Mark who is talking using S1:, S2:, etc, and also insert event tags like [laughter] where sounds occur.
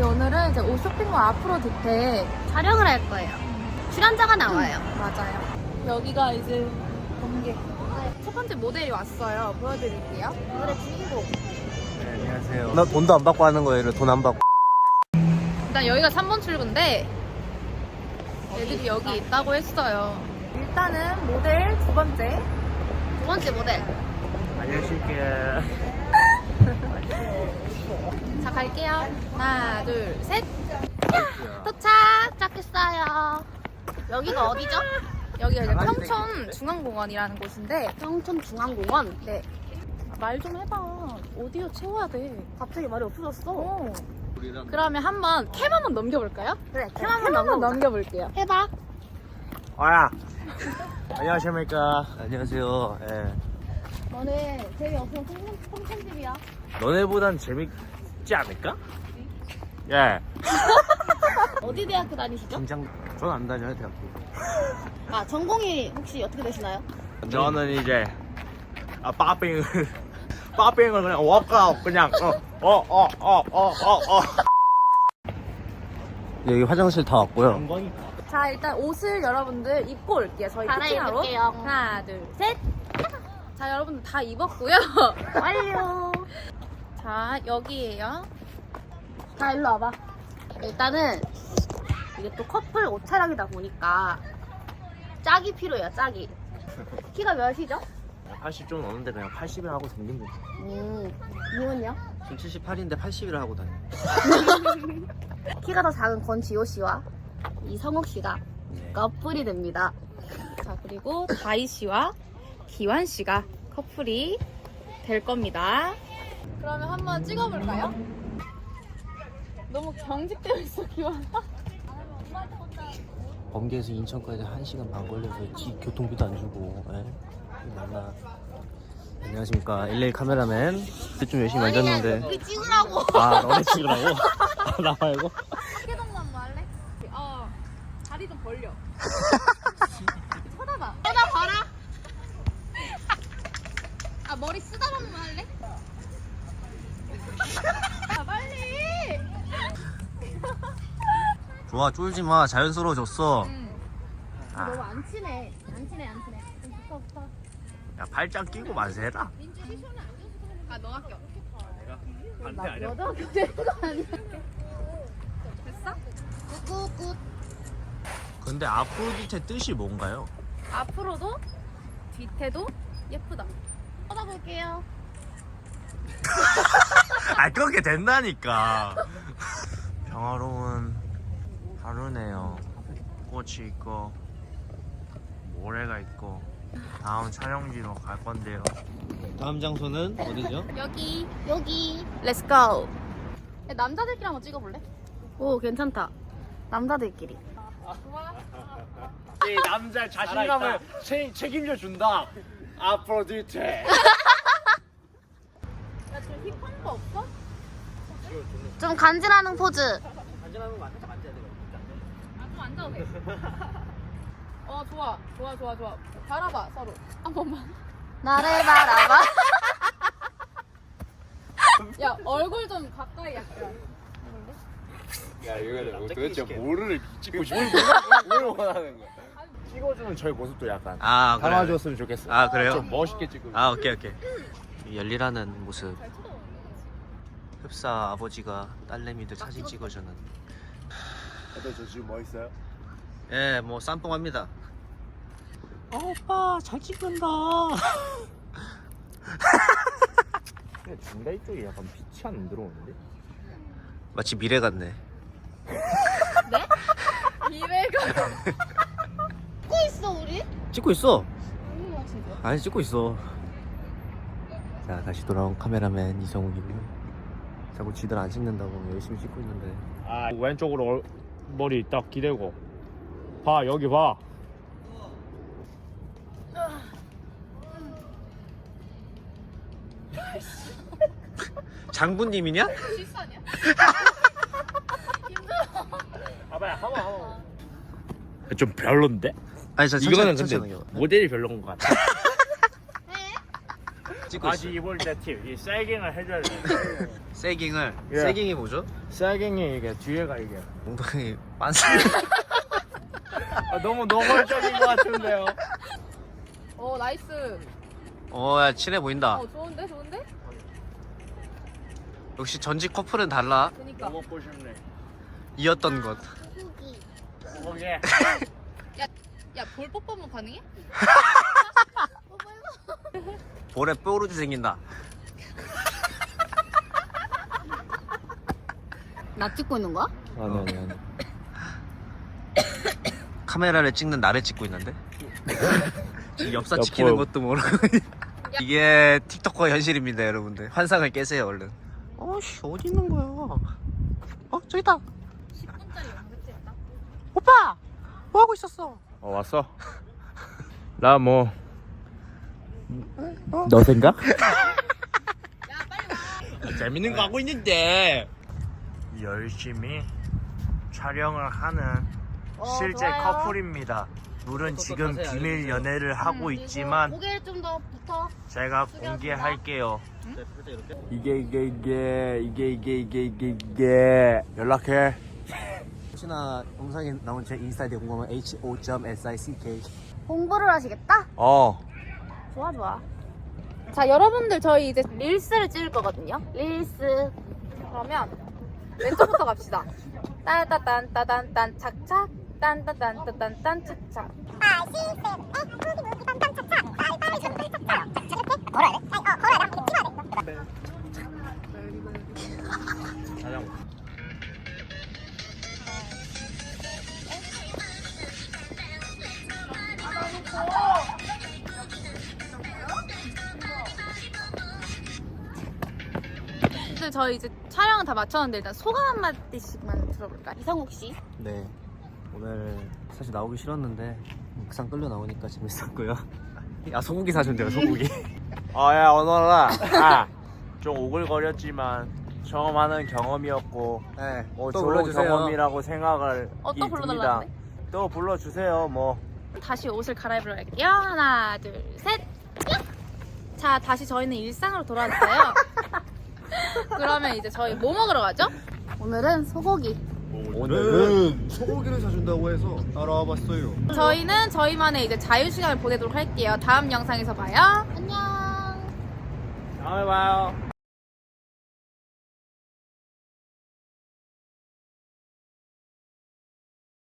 S1: 오늘은 이제 옷 쇼핑몰 앞으로 뒤태
S2: 촬영을 할 거예요. 출연자가 나와요.
S1: 맞아요. 여기가 이제 번개. 첫 번째 모델이 왔어요. 보여드릴게요.
S2: 오늘의 주인공.
S3: 네, 안녕하세요. 나 돈도 안 받고 하는 거예요. 돈 안 받고.
S1: 일단 여기가 3번 출구인데 애들이 여기 있다고 했어요. 일단은 모델 두 번째.
S2: 두 번째 모델.
S3: 안녕하실게요. [laughs]
S1: 자 갈게요. 하나 둘 셋.
S2: 도착! 도착했어요. 여기가 어디죠?
S1: 여기가 이제 평촌 중앙공원이라는 곳인데
S2: 평촌 중앙공원.
S1: 네. 말 좀 해봐. 오디오 채워야 돼.
S2: 갑자기 말이 없어졌어.
S1: 어. 그러면 한번 캠 한번 넘겨볼까요?
S2: 그래,
S1: 캠캠
S2: 한번
S1: 한번
S2: 넘겨.
S1: 넘겨볼게요.
S2: 해봐.
S3: 와야. [laughs] 안녕하십니까. 안녕하세요. 예.
S2: 너네 재미없으면 콩편집이야.
S3: 너네보단 재밌 지 않을까? 예. [laughs]
S2: 어디 대학교 다니시죠?
S3: 긴장. 전안 다녀요 대학교.
S2: 아, 전공이 혹시 어떻게 되시나요?
S3: 저는 이제 아 빠빙을 [laughs] 빠빙을 그냥 워크아웃 그냥 어어어어어 어. 여기 화장실 다 왔고요.
S1: 자 일단 옷을 여러분들 입고 올게요. 저희 피팅하러.
S2: 갈아입을게요.
S1: 하나 둘 셋. 자 여러분들 다 입었고요. [laughs]
S2: 완료.
S1: 자 여기에요.
S2: 자, 일로 와봐. 일단은 이게 또 커플 옷 촬영이다 보니까 짝이 필요해요, 짝이. 키가 몇이죠?
S3: 80 좀 넘는데 그냥 80을 하고 생긴 거지.
S2: 음, 님은요?
S3: 지금 78인데 80을 하고 다녀. [laughs]
S2: 키가 더 작은 권지호 씨와 이성욱 씨가
S3: 네.
S2: 커플이 됩니다.
S1: 자 그리고 다희 씨와 기환 씨가 커플이 될 겁니다. 그러면 한번 찍어볼까요? 너무 경직되어 있어 기환.
S3: 범계에서 인천까지 1시간 반 걸려서 지 교통비도 안 주고 예? 만나 안녕하십니까 LA 카메라맨 좀 열심히 만졌는데
S2: 우리 찍으라고.
S3: 아 너네 찍으라고? [laughs] 아, 나 말고?
S1: 어깨동무 할래? 어 다리 좀 벌려. 쳐다봐.
S2: 쳐다봐라.
S1: 아 머리 쓰다듬으면 할래? 아 빨리.
S3: 좋아 쫄지 마 자연스러워졌어
S1: 응.
S3: 아,
S2: 너무 안 친해. 안 친해, 안 친해. 좀 붙어, 붙어.
S3: 야 발짝 끼고 만세해라
S1: 아 너 학교.
S2: 나 여자학교 되는 거 아니야?
S1: 됐어?
S2: 굿굿.
S3: 근데 아프로디테 뜻이 뭔가요?
S1: 앞으로도 뒤태도 예쁘다.
S2: 쳐다볼게요. [laughs]
S3: 아 그렇게 된다니까 [laughs] 평화로운 하루네요 꽃이 있고 모래가 있고 다음 촬영지로 갈 건데요 다음 장소는 어디죠?
S1: 여기
S2: 여기.
S1: 렛츠 고. 남자들끼리 한번 찍어볼래?
S2: 오, 괜찮다. 남자들끼리.
S3: 이 남자 자신감을 책, 책임져 준다 아프로디테
S1: 야저 힙한 거 없어?
S2: 좀 간지나는 포즈.
S3: 간지나는 거 살짝 앉아야 되거든
S1: 아좀 앉아도 돼. [laughs] 어 좋아 좋아 좋아 좋아. 바라봐 서로 한 번만.
S2: 나를 바라봐.
S1: 야 얼굴 좀 가까이 약간.
S4: 야 이거는 도대체. 뭐를 찍고 싶어? 뭘 원하는 거야? 찍어주는 저희 모습도 약간
S3: 아 그래
S4: 담아줬으면 좋겠어.
S3: 아 그래요?
S4: 좀 멋있게 찍고.
S3: 아 오케이 오케이 이 열일하는 모습 흡사 아버지가 딸내미들 사진 찍어주는
S4: 근데 저 지금 뭐 있어요?
S3: 예 뭐 쌈뽕합니다 어, 오빠 잘 찍는다
S4: 근데 중간 쪽에 약간 빛이 안 들어오는데?
S3: 마치 미래 같네
S1: 미래가.
S2: 찍고 있어, 우리?
S3: 찍고 있어. 아니 찍고 있어 자 다시 돌아온 카메라맨 이성욱이고요 자꾸 지들 안 찍는다고 열심히 찍고 있는데
S4: 아 왼쪽으로 얼- 머리 딱 기대고 봐 여기 봐.
S3: 장군님이냐?
S1: 실수 아니야?
S4: 봐봐요 한번 한번. 좀 별론데?
S3: 아니 저
S4: 이거는
S3: 천천히,
S4: 근데
S3: 천천히.
S4: 모델이 별론 것 같아. [laughs]
S3: 찍고
S4: 바지
S3: 있어
S4: 입을 때 팁, 이 셀깅을 해줘야 돼. [laughs]
S3: 세깅을
S4: 예.
S3: 세깅이 뭐죠?
S4: 쌀갱이 이게 뒤에가 이게
S3: 엉덩이 빤스
S4: 아, 너무 노골적인 것 같은데요
S1: 어 나이스.
S3: 어 야 친해 보인다
S1: 어 좋은데 좋은데?
S3: 역시 전직 커플은 달라
S1: 그니까.
S4: 먹고 싶네
S3: 이었던 것
S4: 오케이
S1: 야볼 뽀뽀면 가능해? [laughs]
S3: 볼에 뾰루지 생긴다.
S2: 나 찍고 있는 거야?
S4: 아니 아니 아니. [coughs]
S3: 카메라를 찍는 나를 찍고 있는데? 지금 엽사
S4: 야,
S3: 찍히는
S4: 보여.
S3: 것도 모르고. [laughs] 이게 틱톡커 현실입니다 여러분들. 환상을 깨세요 얼른. 어씨 어디 있는 거야? 어 저기 있다
S1: 10분짜리 영상 찍었다.
S3: 오빠! 뭐 하고 있었어?
S4: 어 왔어? 나 뭐 너 생각? [laughs] 재밌는 거 하고 있는데 열심히 촬영을 하는
S2: 어,
S4: 실제
S2: 좋아요.
S4: 커플입니다. 둘은 지금 비밀
S3: 알려주세요.
S4: 연애를 하고
S2: 그리고
S4: 있지만
S2: 고개를 좀 더 붙어.
S4: 제가 공개할게요. 이게 이게 이게 이게 이게 이게 이게 이게 연락해. [laughs]
S3: 혹시나 영상에 나온 제 인스타에 궁금하면 ho.sick
S2: 공부를 하시겠다?
S4: 어.
S2: 좋아 좋아. 자 여러분들 저희 이제 릴스를 찍을 거거든요. 릴스.
S1: 그러면 왼쪽부터 갑시다. 따따딴 따단 딴 착착 딴따딴 따단 딴 착착.
S4: 자장.
S1: 근데 저희 이제 촬영은 다 마쳤는데 일단 소감 한 마디씩만 들어볼까?
S2: 이성욱 씨.
S3: 네 오늘 사실 나오기 싫었는데 막상 끌려 나오니까 재밌었고요 [laughs] [laughs] 아 소고기 사준대요 소고기
S4: 어야 오너라. 아, 좀 오글거렸지만 처음 하는 경험이었고
S3: 네,
S4: 뭐
S3: 또
S4: 좋은
S3: 불러주세요
S4: 경험이라고 생각을
S1: 어, 또
S4: 이 듭니다.
S1: 불러달라는데?
S4: 또 불러주세요 뭐.
S1: 다시 옷을 갈아입으러 갈게요. 하나, 둘, 셋. 야! 자, 다시 저희는 일상으로 돌아왔어요. [laughs] 그러면 이제 저희 뭐 먹으러 가죠?
S2: 오늘은 소고기.
S3: 오늘은 소고기를 사준다고 해서 따라와 봤어요
S1: 저희는 저희만의 이제 자유 시간을 보내도록 할게요. 다음 영상에서 봐요.
S2: 안녕.
S4: 다음에 봐요.